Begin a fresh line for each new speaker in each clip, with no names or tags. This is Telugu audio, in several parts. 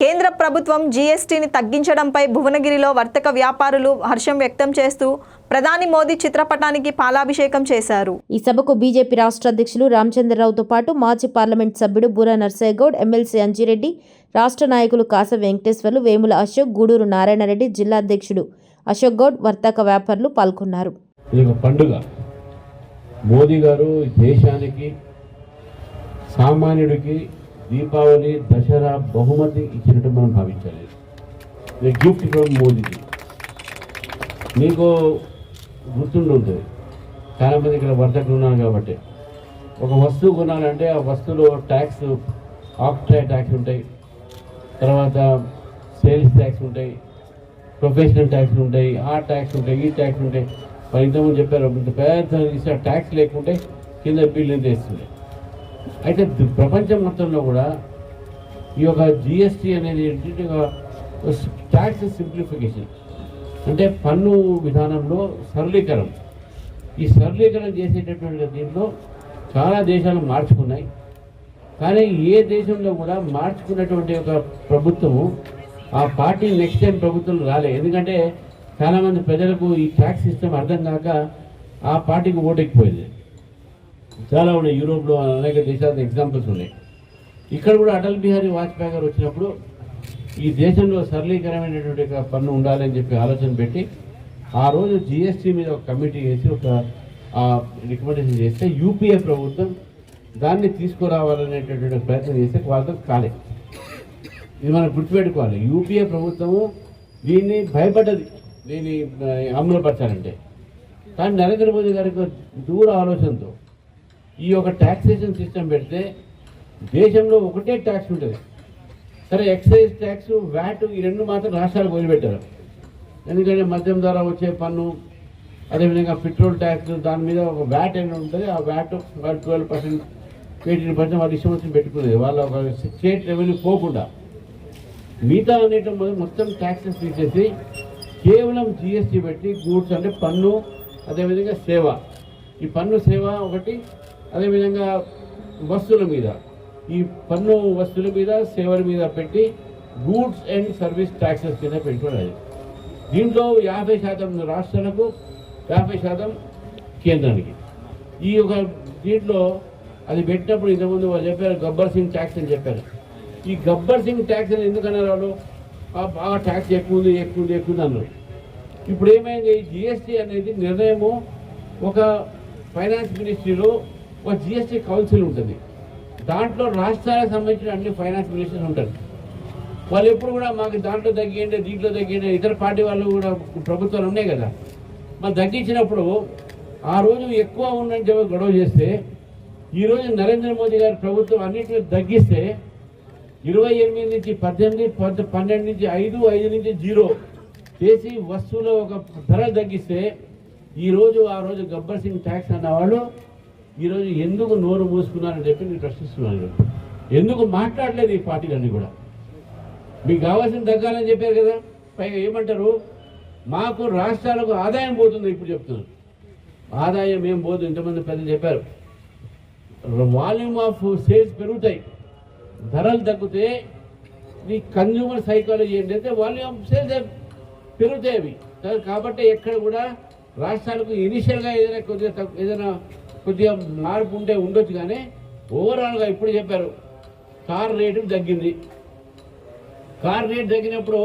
కేంద్ర ప్రభుత్వం జీఎస్టీని తగ్గించడంపై భువనగిరిలో వర్తక వ్యాపారులు హర్షం వ్యక్తం చేస్తూ ప్రధాని మోదీ చిత్రపటానికి పాలాభిషేకం చేశారు.
ఈ సభకు బీజేపీ రాష్ట్ర అధ్యక్షులు రామచంద్రరావుతో పాటు మాజీ పార్లమెంట్ సభ్యుడు బూర నర్సయ్యగౌడ్ ఎమ్మెల్సీ అంజిరెడ్డి రాష్ట్ర నాయకులు కాస వెంకటేశ్వర్లు వేముల అశోక్ గూడూరు నారాయణరెడ్డి జిల్లా అధ్యక్షుడు అశోక్ గౌడ్ వర్తక వ్యాపారులు పాల్గొన్నారు.
పండుగ. మోదీ గారు దేశానికి సామాన్యుడికి దీపావళి దసరా బహుమతి ఇచ్చినట్టు మనం భావించాలి ఇది గిఫ్ట్ ఫ్రమ్ మోదీజీ. మీకు గుర్తుండి ఉంటుంది చాలామంది ఇక్కడ వర్తకులు ఉన్నారు కాబట్టి ఒక వస్తువు కొనాలంటే ఆ వస్తువులో ట్యాక్స్ ఆక్ట్రాయ్ ట్యాక్స్ ఉంటాయి. తర్వాత సేల్స్ ట్యాక్స్ ఉంటాయి ప్రొఫెషనల్ ట్యాక్స్ ఉంటాయి ఆ ట్యాక్స్ ఉంటాయి ఈ ట్యాక్స్ ఉంటాయి. మరి ఇంతకుముందు చెప్పారు ఇంత పెద్ద ట్యాక్స్ లేకుంటే కింద బిల్లు ఎంత వేస్తుంది? అయితే ప్రపంచం మొత్తంలో కూడా ఈ యొక్క జిఎస్టీ అనేది ఏంటంటే ట్యాక్స్ సింప్లిఫికేషన్ అంటే పన్ను విధానంలో సరళీకరణ. ఈ సరళీకరణ చేసేటటువంటి దీంట్లో చాలా దేశాలు మార్చుకున్నాయి. కానీ ఏ దేశంలో కూడా మార్చుకున్నటువంటి ఒక ప్రభుత్వము ఆ పార్టీ నెక్స్ట్ టైం ప్రభుత్వం రాలే. ఎందుకంటే చాలామంది ప్రజలకు ఈ ట్యాక్స్ సిస్టమ్ అర్థం కాక ఆ పార్టీకి ఓటెక్కిపోయింది. చాలా ఉన్నాయి. యూరోప్లో అనేక దేశాల ఎగ్జాంపుల్స్ ఉన్నాయి. ఇక్కడ కూడా అటల్ బిహారీ వాజ్పేయి గారు వచ్చినప్పుడు ఈ దేశంలో సరళీకరమైనటువంటి పన్ను ఉండాలని చెప్పి ఆలోచన పెట్టి ఆ రోజు జిఎస్టీ మీద ఒక కమిటీ వేసి ఒక రికమెండేషన్ చేస్తే యూపీఏ ప్రభుత్వం దాన్ని తీసుకురావాలనేటటువంటి ప్రయత్నం చేస్తే వాళ్ళతో కాలే. ఇది మనం గుర్తుపెట్టుకోవాలి. యూపీఏ ప్రభుత్వము దీన్ని భయపడ్డది. దీన్ని అమలుపరచాలంటే. కానీ నరేంద్ర మోదీ గారికి దూర ఆలోచనతో ఈ యొక్క ట్యాక్సేషన్ సిస్టమ్ పెడితే దేశంలో ఒకటే ట్యాక్స్ ఉంటుంది. సరే ఎక్సైజ్ ట్యాక్స్ వ్యాట్ ఈ రెండు మాత్రం రాష్ట్రాలకు వదిలిపెట్టారు. ఎందుకంటే మద్యం ద్వారా వచ్చే పన్ను అదేవిధంగా పెట్రోల్ ట్యాక్స్ దాని మీద ఒక వ్యాట్ అని ఉంటుంది. ఆ వ్యాట్ వాళ్ళు ట్వెల్వ్ పర్సెంట్ ఎయిటీన్ పర్సెంట్ వాళ్ళ ఇష్టం వచ్చి పెట్టుకునేది. వాళ్ళ ఒక స్టేట్ రెవెన్యూ పోకుండా. మిగతా అనేటం మొత్తం ట్యాక్సెస్ తీసేసి కేవలం జిఎస్టీ పెట్టి గూడ్స్ అంటే పన్ను అదేవిధంగా సేవ. ఈ పన్ను సేవ ఒకటి అదేవిధంగా వస్తువుల మీద ఈ పన్ను వస్తువుల మీద సేవల మీద పెట్టి గూడ్స్ అండ్ సర్వీస్ ట్యాక్సెస్ కింద పెట్టుకున్నది. దీంట్లో యాభై శాతం రాష్ట్రాలకు యాభై శాతం కేంద్రానికి. ఈ యొక్క దీంట్లో అది పెట్టినప్పుడు ఇంతకుముందు వాళ్ళు చెప్పారు గబ్బర్ సింగ్ ట్యాక్స్ అని చెప్పారు. ఈ గబ్బర్ సింగ్ ట్యాక్స్ అని ఎందుకన్నారు వాళ్ళు? బాగా ట్యాక్స్ ఎక్కువ ఉంది ఎక్కువ ఉంది ఎక్కువ ఉంది అన్నారు. ఇప్పుడు ఏమైంది? జిఎస్టీ అనేది నిర్ణయము ఒక ఫైనాన్స్ మినిస్ట్రీలో ఒక జిఎస్టీ కౌన్సిల్ ఉంటుంది. దాంట్లో రాష్ట్రాలకు సంబంధించిన అన్ని ఫైనాన్స్ మినిస్టర్స్ ఉంటారు. వాళ్ళు ఎప్పుడు కూడా మాకు దాంట్లో తగ్గియండి దీంట్లో తగ్గియండి ఇతర పార్టీ వాళ్ళు కూడా ప్రభుత్వాలు ఉన్నాయి కదా. మరి తగ్గించినప్పుడు ఆ రోజు ఎక్కువ ఉందని చెప్పి గొడవ చేస్తే ఈరోజు నరేంద్ర మోదీ గారి ప్రభుత్వం అన్నింటినీ తగ్గిస్తే ఇరవై ఎనిమిది నుంచి పద్దెనిమిది పద్ పన్నెండు నుంచి ఐదు ఐదు నుంచి జీరో చేసి వస్తువుల ఒక ధర తగ్గిస్తే ఈరోజు ఆ రోజు గబ్బర్ సింగ్ ట్యాక్స్ అన్న వాళ్ళు ఈరోజు ఎందుకు నోరు మూసుకున్నారని చెప్పి నేను ప్రశ్నిస్తున్నాను. ఎందుకు మాట్లాడలేదు ఈ పార్టీలన్నీ కూడా? మీకు కావాల్సిన తగ్గాలని చెప్పారు కదా? పైగా ఏమంటారు? మాకు రాష్ట్రాలకు ఆదాయం పోతుంది ఇప్పుడు చెప్తున్నాను ఆదాయం ఏం పోదు ఇంతమంది పెద్దలు చెప్పారు. వాల్యూమ్ ఆఫ్ సేల్స్ పెరుగుతాయి. ధరలు తగ్గితే ఈ కన్జ్యూమర్ సైకాలజీ ఏంటంటే వాల్యూమ్ ఆఫ్ సేల్స్ పెరుగుతాయి అవి. కాబట్టి ఎక్కడ కూడా రాష్ట్రాలకు ఇనిషియల్గా ఏదైనా కొద్దిగా ఏదైనా కొద్దిగా మార్పు ఉంటే ఉండొచ్చు కానీ ఓవరాల్గా ఇప్పుడు చెప్పారు. కార్ రేటు తగ్గింది. కార్ రేటు తగ్గినప్పుడు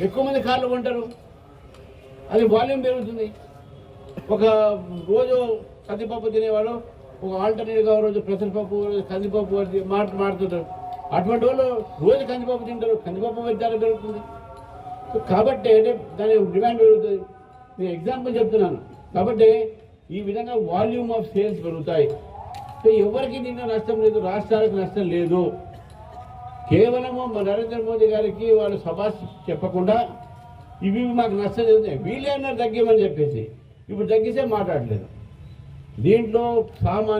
ఎక్కువ మంది కార్లు కొంటారు. అది వాల్యూమ్ పెరుగుతుంది. ఒక రోజు కందిపప్పు తినేవాడు ఒక ఆల్టర్నేట్గా ఒక రోజు పెసరపప్పు రోజు కందిపప్పు అది మాట మాడుతుంటారు అటువంటి వాళ్ళు రోజు కందిపప్పు తింటారు. కందిపప్పు ధర పెరుగుతుంది. కాబట్టి అంటే దాని డిమాండ్ పెరుగుతుంది. నేను ఎగ్జాంపుల్ చెప్తున్నాను. కాబట్టి ఈ విధంగా వాల్యూమ్ ఆఫ్ సేల్స్ పెరుగుతాయి. సో ఎవరికి నిన్న నష్టం లేదు రాష్ట్రాలకు నష్టం లేదు. కేవలము నరేంద్ర మోదీ గారికి వాళ్ళు సభాష్ చెప్పకుండా ఇవి మాకు నష్టం లేదు. వీళ్ళే అన్నారు తగ్గిమని చెప్పేసి ఇప్పుడు తగ్గిస్తే మాట్లాడలేదు. దీంట్లో సామాన్య